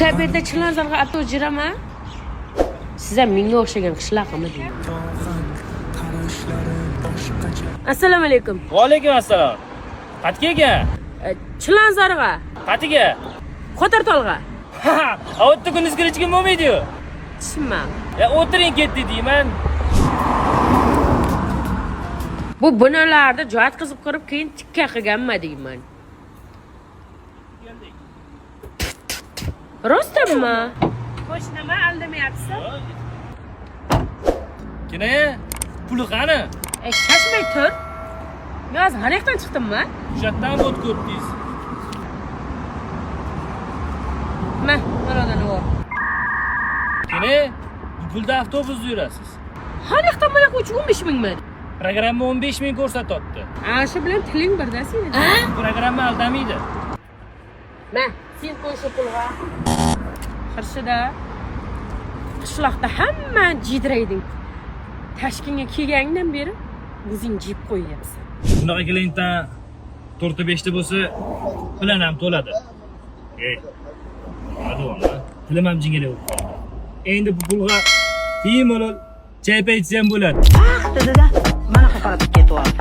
kabirda chilonzorga avtobus jiraman sizam menga o'xshagan qishlog'imi assalomu alaykum vaalaykum assalom qayerga aka chilonzorga qayerga qo'tartolga ha u yerda kunduz kuni chiqib bo'lmaydiyu tushunmadim o'tiring ketdik deyman bu binolarda joat qizib qurib keyin tikka qilganma deyman rostdanmi qo'shnima aldamayapsan. Kina puli qani? E shoshmay tur. Men hozir har yoqdan chiqdimmi? O'sha yerdan o'tib o'tdingiz man manadan ol kina bu pulda avtobusda yurasiz. Har yoqdan bu yoqqa uch o'n besh mingmi programma o'n besh ming ko'rsatyapti. Ana shu bilan tiling birda seni. Programma aldamaydi man sen qo'y shu pulga qarshida qishloqda hamma jiydrayding tashkentga kelganingdan beri o'zing jiyib qo'yyapsan bunaqa klientdan to'rtta beshta bo'lsa plan ham to'ladi ey tilim ham jingalak bo'lib qoldi endi bu pulga bemalol chaypa ichsam bo'ladi dedida mana qaratib ketyapti